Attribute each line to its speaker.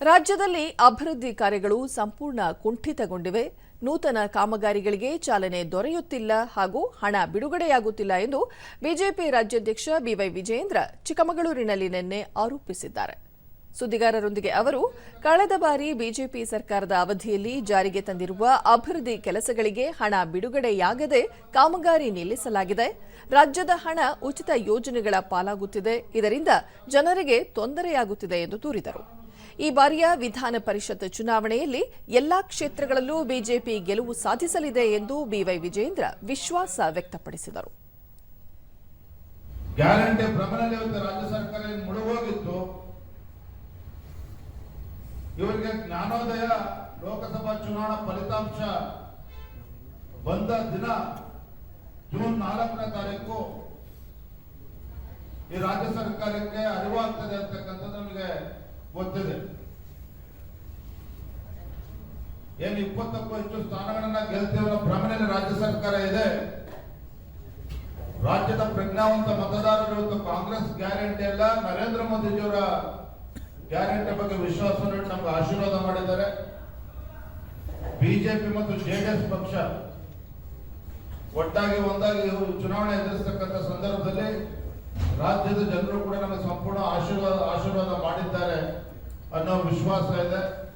Speaker 1: ರಾಜ್ಯದಲ್ಲಿ ಅಭಿವೃದ್ಧಿ ಕಾರ್ಯಗಳು ಸಂಪೂರ್ಣ ಕುಂಠಿತಗೊಂಡಿವೆ. ನೂತನ ಕಾಮಗಾರಿಗಳಿಗೆ ಚಾಲನೆ ದೊರೆಯುತ್ತಿಲ್ಲ ಹಾಗೂ ಹಣ ಬಿಡುಗಡೆಯಾಗುತ್ತಿಲ್ಲ ಎಂದು ಬಿಜೆಪಿ ರಾಜ್ಯಾಧ್ಯಕ್ಷ ಬಿವೈ ವಿಜಯೇಂದ್ರ ಚಿಕ್ಕಮಗಳೂರಿನಲ್ಲಿ ನಿನ್ನೆ ಆರೋಪಿಸಿದ್ದಾರೆ. ಸುದ್ದಿಗಾರರೊಂದಿಗೆ ಅವರು, ಕಳೆದ ಬಾರಿ ಬಿಜೆಪಿ ಸರ್ಕಾರದ ಅವಧಿಯಲ್ಲಿ ಜಾರಿಗೆ ತಂದಿರುವ ಅಭಿವೃದ್ಧಿ ಕೆಲಸಗಳಿಗೆ ಹಣ ಬಿಡುಗಡೆಯಾಗದೆ ಕಾಮಗಾರಿ ನಿಲ್ಲಿಸಲಾಗಿದೆ. ರಾಜ್ಯದ ಹಣ ಉಚಿತ ಯೋಜನೆಗಳ ಪಾಲಾಗುತ್ತಿದೆ. ಇದರಿಂದ ಜನರಿಗೆ ತೊಂದರೆಯಾಗುತ್ತಿದೆ ಎಂದು ದೂರಿದರು. ಈ ಬಾರಿಯ ವಿಧಾನ ಪರಿಷತ್ ಚುನಾವಣೆಯಲ್ಲಿ ಎಲ್ಲಾ ಕ್ಷೇತ್ರಗಳಲ್ಲೂ ಬಿಜೆಪಿ ಗೆಲುವು ಸಾಧಿಸಲಿದೆ ಎಂದು ಬಿವೈ ವಿಜೇಂದ್ರ ವಿಶ್ವಾಸ ವ್ಯಕ್ತಪಡಿಸಿದರು.
Speaker 2: ಗ್ಯಾರಂಟಿ ಭ್ರಮಣದಲ್ಲಿ ಇವತ್ತು ರಾಜ್ಯ ಸರ್ಕಾರ ಮುಳುಗೋಗಿತ್ತು ಇವರಿಗೆ ಜ್ಞಾನೋದಯ ಲೋಕಸಭಾ ಚುನಾವಣಾ ಫಲಿತಾಂಶ ಬಂದ ದಿನ ಜೂನ್ ನಾಲ್ಕನೇ ತಾರೀಕು ಈ ರಾಜ್ಯ ಸರ್ಕಾರಕ್ಕೆ ಅರಿವಾಗ್ತದೆ ಅಂತಕ್ಕಂಥದ್ದು ನಮಗೆ ಗೊತ್ತಿದೆ. ಏನು ಇಪ್ಪತ್ತಕ್ಕೂ ಹೆಚ್ಚು ಸ್ಥಾನಗಳನ್ನ ಗೆಲ್ತಿರೋ ಭ್ರಮಣೆಯಲ್ಲಿ ರಾಜ್ಯ ಸರ್ಕಾರ ಇದೆ. ರಾಜ್ಯದ ಪ್ರಜ್ಞಾವಂತ ಮತದಾರರು ಇವತ್ತು ಕಾಂಗ್ರೆಸ್ ಗ್ಯಾರಂಟಿ ಅಲ್ಲ, ನರೇಂದ್ರ ಮೋದಿಜಿಯವರ ಗ್ಯಾರಂಟಿ ಬಗ್ಗೆ ವಿಶ್ವಾಸ ನೀಡಿ ನಮ್ಗೆ ಆಶೀರ್ವಾದ ಮಾಡಿದ್ದಾರೆ. ಬಿಜೆಪಿ ಮತ್ತು ಜೆಡಿಎಸ್ ಪಕ್ಷ ಒಟ್ಟಾಗಿ ಒಂದಾಗಿ ಚುನಾವಣೆ ಎದುರಿಸತಕ್ಕಂಥ ಸಂದರ್ಭದಲ್ಲಿ ರಾಜ್ಯದ ಜನರು ಕೂಡ ನಮಗೆ ಸಂಪೂರ್ಣ ಆಶೀರ್ವಾದ ಆಶೀರ್ವಾದ ಮಾಡಿದ್ದಾರೆ ಅನ್ನೋ ವಿಶ್ವಾಸ ಇದೆ.